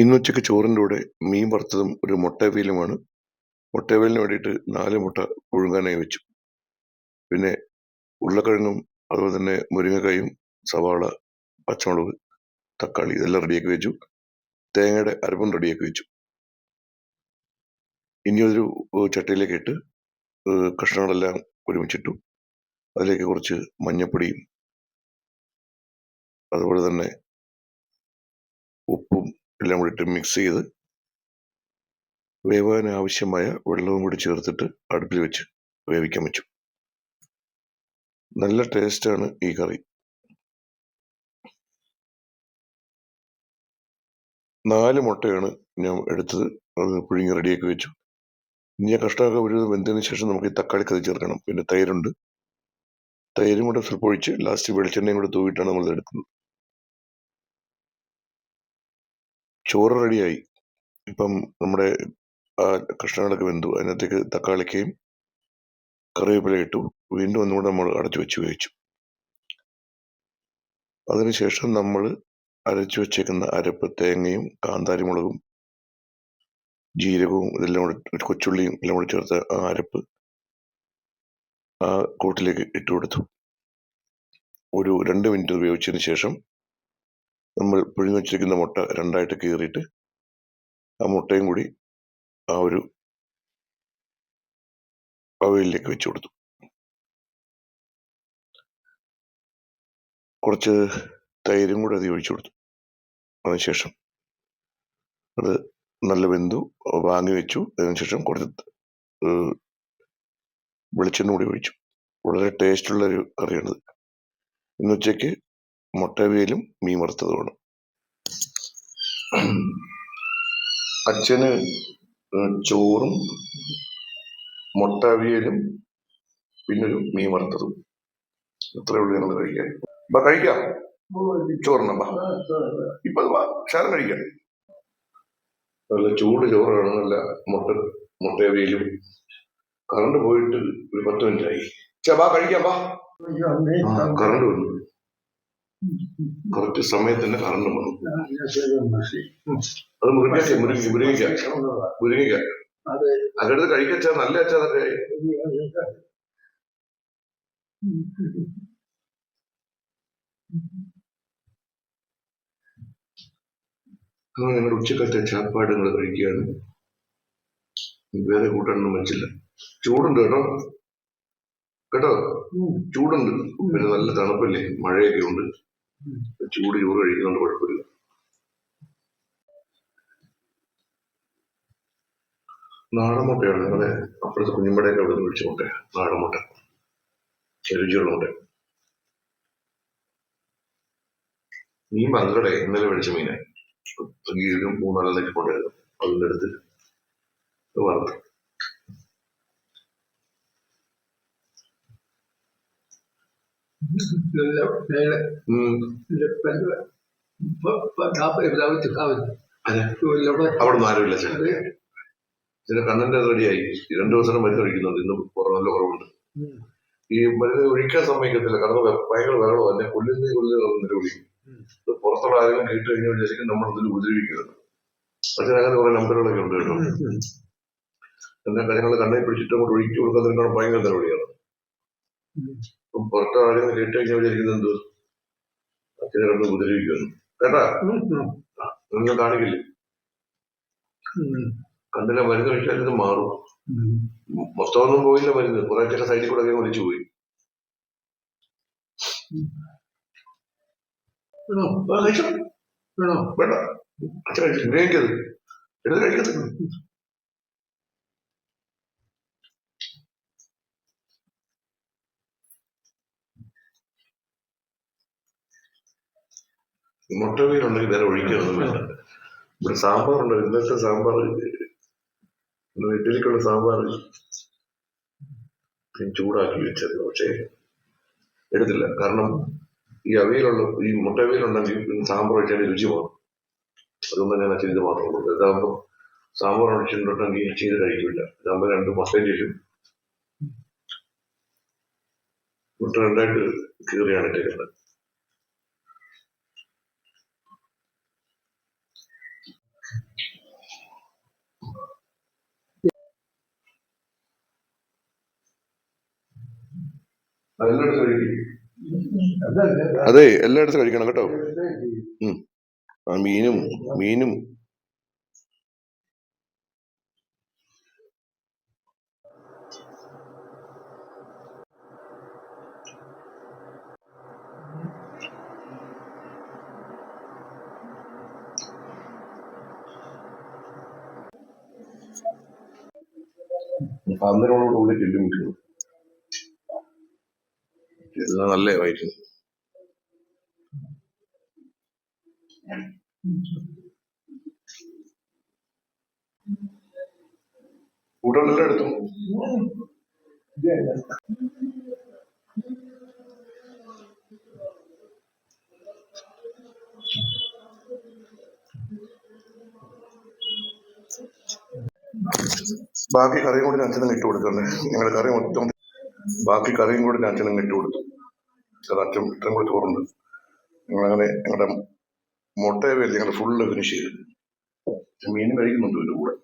ഇന്നുച്ചയ്ക്ക് ചോറിന്റെ കൂടെ മീൻ വറുത്തതും ഒരു മുട്ടവേലുമാണ് മുട്ടവേലിന് വേണ്ടിയിട്ട് നാല് മുട്ട പുഴുങ്ങാനായി വെച്ചു. പിന്നെ ഉരുളക്കിഴങ്ങും അതുപോലെ തന്നെ മുരിങ്ങക്കായും സവാള പച്ചമുളക് തക്കാളി ഇതെല്ലാം റെഡിയാക്കി വെച്ചു. തേങ്ങയുടെ അരപ്പും റെഡിയാക്കി വെച്ചു. ഇനി ഒരു ചട്ടിയിലേക്ക് ഇട്ട് കഷ്ണങ്ങളെല്ലാം ഒരുമിച്ചിട്ടു. അതിലേക്ക് കുറച്ച് മഞ്ഞപ്പൊടിയും അതുപോലെ തന്നെ ഉപ്പും എല്ലാം കൂടി ഇട്ട് മിക്സ് ചെയ്ത് വേവാൻ ആവശ്യമായ വെള്ളവും കൂടി ചേർത്തിട്ട് അടുപ്പിൽ വെച്ച് വേവിക്കാൻ വെച്ചു. നല്ല ടേസ്റ്റാണ് ഈ കറി. നാല് മുട്ടയാണ് ഞാൻ എടുത്തത്. അത് പുഴുങ്ങി റെഡിയാക്കി വെച്ചു. ഇനി കഷ്ണമൊക്കെ ഒരു വെന്തതിന് ശേഷം നമുക്ക് ഈ തക്കാളി കറി ചേർക്കണം. പിന്നെ തൈരുണ്ട്. തൈരും കൂടെ സ്വൽപ്പം ഒഴിച്ച് ലാസ്റ്റ് വെളിച്ചെണ്ണയും കൂടെ തൂവിയിട്ടാണ് നമ്മൾ എടുക്കുന്നത്. ചോറ് റെഡിയായി. ഇപ്പം നമ്മുടെ ആ കഷ്ണങ്ങളൊക്കെ വെന്തു. അതിനകത്തേക്ക് തക്കാളിക്കയും കറിവേപ്പില ഇട്ടു. വീണ്ടും ഒന്നുകൂടെ നമ്മൾ അടച്ചു വെച്ച് വേവിച്ചു അതിനുശേഷം നമ്മൾ അരച്ചു വെച്ചേക്കുന്ന അരപ്പ് തേങ്ങയും കാന്താരി മുളകും ജീരകവും ഇതെല്ലാം കൂടെ കൊച്ചുള്ളിയും എല്ലാം കൂടെ ചേർത്ത് ആ അരപ്പ് ആ കൂട്ടിലേക്ക് ഇട്ട് കൊടുത്തു ഒരു രണ്ട് മിനിറ്റ് ഉപയോഗിച്ചതിന് ശേഷം നമ്മൾ പുഴുങ്ങി വെച്ചിരിക്കുന്ന മുട്ട രണ്ടായിട്ട് കീറിയിട്ട് ആ മുട്ടയും കൂടി ആ ഒരു അവയിലേക്ക് വെച്ചു കൊടുത്തു. കുറച്ച് തൈരും കൂടി അതി ഒഴിച്ചു കൊടുത്തു. അതിനുശേഷം അത് നല്ല ബന്ധു വാങ്ങി വെച്ചു. അതിനുശേഷം കുറച്ച് വെളിച്ചെണ്ണ കൂടി ഒഴിച്ചു. വളരെ ടേസ്റ്റുള്ള ഒരു കറിയാണിത്. ഇന്ന് ഉച്ചയ്ക്ക് മുട്ടവിയലും മീൻ വറുത്തതുമാണ്. അച്ഛന് ചോറും മുട്ടവിയലും പിന്നൊരു മീൻ വറുത്തതും. ഇത്രയേ ഉള്ളൂ ഞങ്ങൾ കഴിക്കാൻ. അപ്പൊ കഴിക്കാം. ചോറിനമ്മ ഇപ്പൊ ശാലം കഴിക്കാം. നല്ല ചൂട് ചോറാണ് നല്ല മുട്ട മുട്ടയവിയലും കറണ്ട് പോയിട്ട് ഒരു പത്ത് മിനിറ്റായി. ചേ ബാ കഴിക്കാം ആ കറണ്ട് വന്നു. കറക്റ്റ് സമയത്തിന് കറണ്ട് വന്നു. അത് മുരിങ്ങ മുരിങ്ങ മുരിങ്ങിക്ക മുരിങ്ങിക്ക അതെടുത്ത് കഴിക്കച്ചാ നല്ല അച്ഛാ അതൊക്കെ. അങ്ങനെ ഞങ്ങളുടെ ഉച്ചക്കത്തെ ചാപ്പാട് നിങ്ങൾ കഴിക്കുകയാണ് വേറെ കൂട്ടാനൊന്നും വെച്ചില്ല. ചൂടുണ്ട് കേട്ടോ. കേട്ടോ? ചൂടുണ്ട്. പിന്നെ നല്ല തണുപ്പല്ലേ? മഴയൊക്കെ ഉണ്ട്. ചൂട് ചോറ് കഴിക്കുന്നുണ്ട് കുഴപ്പമില്ല. നാടൻ മുട്ടയാണ് ഞങ്ങളെ അപ്പുറത്തെ കുഞ്ഞുമ്പടയൊക്കെ അവിടെ നിന്ന് വിളിച്ച മുട്ട രുചിയുള്ള മുട്ട. മീൻ പങ്കടെ ഇന്നലെ വിളിച്ച മീനെ ഗീരും മൂന്നാളിലേക്ക് കൊണ്ടുവരുന്നു. അതിന്റെ അടുത്ത് വറുത്ത് ഉം. അതെ. കണ്ണന്റെ റെഡിയായി. രണ്ടു ദിവസം മരുന്ന് കഴിക്കുന്നുണ്ട്. ഇന്ന് നല്ല കുറവുണ്ട്. ഈ മരുന്ന് ഒഴിക്കാൻ സമ്മതിക്കത്തില്ല കാരണം ഭയങ്കര വിറവോ എന്നെ കൊല്ലുന്നേ കൊല്ലുന്ന നിലവിളിക്കും പുറത്തുള്ള ആരെങ്കിലും കേട്ട് കഴിഞ്ഞാൽ വിചാരിക്കും നമ്മൾ ഇതിൽ ഉപദ്രവിക്കുന്നത് പക്ഷേ അങ്ങനെ കുറെ നമ്പറുകളൊക്കെ ഉണ്ട് കേട്ടോ. എന്നെ കാര്യങ്ങൾ കണ്ണെ പിടിച്ചിട്ട് അങ്ങോട്ട് ഒഴുക്കി കൊടുക്കാൻ ഭയങ്കര നിലവിളിയാണ് ഇപ്പം പുറത്തെ ആരെങ്കിലും കേട്ട് കഴിഞ്ഞാൽ വിചാരിക്കുന്നത് എന്ത് അച്ഛനെ കണ്ട് ഉപദ്രവിക്കുന്നു കേട്ടാ? നിങ്ങൾ കാണിക്കില്ലേ? കണ്ടില്ല? മരുന്ന് കഴിച്ചാൽ ഇത് മാറും. മൊത്തമൊന്നും പോയില്ല മരുന്ന്. കുറെ ചില സൈഡിൽ കൂടെ അധികം വലിച്ചു പോയി. വേണോ വേണോ വേണ്ട. അച്ഛൻ കഴിച്ചു കഴിക്കത് എടുത്ത് കഴിക്കത് മുട്ട വീടുണ്ടെങ്കിൽ വേറെ ഒഴിക്കൊന്നും വേണ്ട ഇവിടെ സാമ്പാറുണ്ട്. ഇന്നത്തെ സാമ്പാർ ഇഡ്ഡലിക്കുള്ള സാമ്പാർ പിന്നെ ചൂടാക്കി വെച്ചത്. പക്ഷേ എടുത്തില്ല. കാരണം ഈ അവയിലുള്ള ഈ മുട്ടവിയലുണ്ടെങ്കിൽ പിന്നെ സാമ്പാർ ഒഴിച്ചാൽ രുചി മാറും. അതുകൊണ്ട് ഞാൻ ചെയ്ത് മാത്രം കൊടുത്തു ഇതാകുമ്പോൾ സാമ്പാർ ഒഴിച്ചിട്ടുണ്ടെങ്കിൽ ചെയ്ത് കഴിക്കില്ല ഇതാകുമ്പോൾ രണ്ട് മസാല ചെയ്യും മുട്ട രണ്ടായിട്ട് കീറിയാണ് ഇട്ടേക്കുന്നത് അതെല്ലാം എടുത്ത് കഴിക്കും അതല്ല അതെ എല്ലായിടത്തും കഴിക്കണം കേട്ടോ. ആ മീനും മീനും. അന്നേരമോട് ഉള്ളിൽ ചെല്ലും കിട്ടുന്നു എല്ലാം നല്ല വയറ്റിന് കൂട്ടുകളെല്ലാം എടുത്തു ബാക്കി കറിയും കൂടി അച്ഛനും ഇട്ട് കൊടുക്കണ്ടേ ഞങ്ങളുടെ കറി മൊത്തം ബാക്കി കറിയും കൂടി അച്ഛനും ഇട്ട് കൊടുത്തു. അച്ഛൻ ഇത്രയും കൂടി ചോറുണ്ട് ഞങ്ങളങ്ങനെ ഞങ്ങളുടെ മുട്ടയവയല്ല ഞങ്ങൾ ഫുള്ള് ഫിനിഷ് ചെയ്തു. മീൻ കഴിക്കുന്നുണ്ട് ഇതിന്റെ കൂടെ.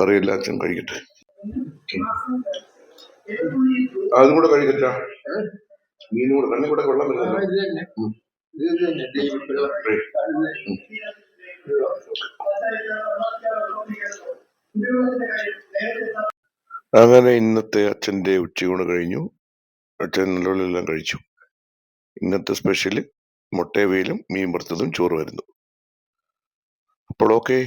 കറിയെല്ലാം അച്ഛൻ കഴിക്കട്ടെ. അതും കൂടെ കഴിക്കട്ടാ. മീനും കൂടെ കണ്ണി കൂടെ വെള്ളം. അങ്ങനെ ഇന്നത്തെ അച്ഛന്റെ ഉച്ചയൂണ് കഴിഞ്ഞു. നല്ലോണം കഴിച്ചു. ഇന്നത്തെ സ്പെഷ്യൽ മുട്ടയവയിലും മീൻ വറുത്തതും ചോറ് വരുന്നു. അപ്പോൾ ഓക്കെ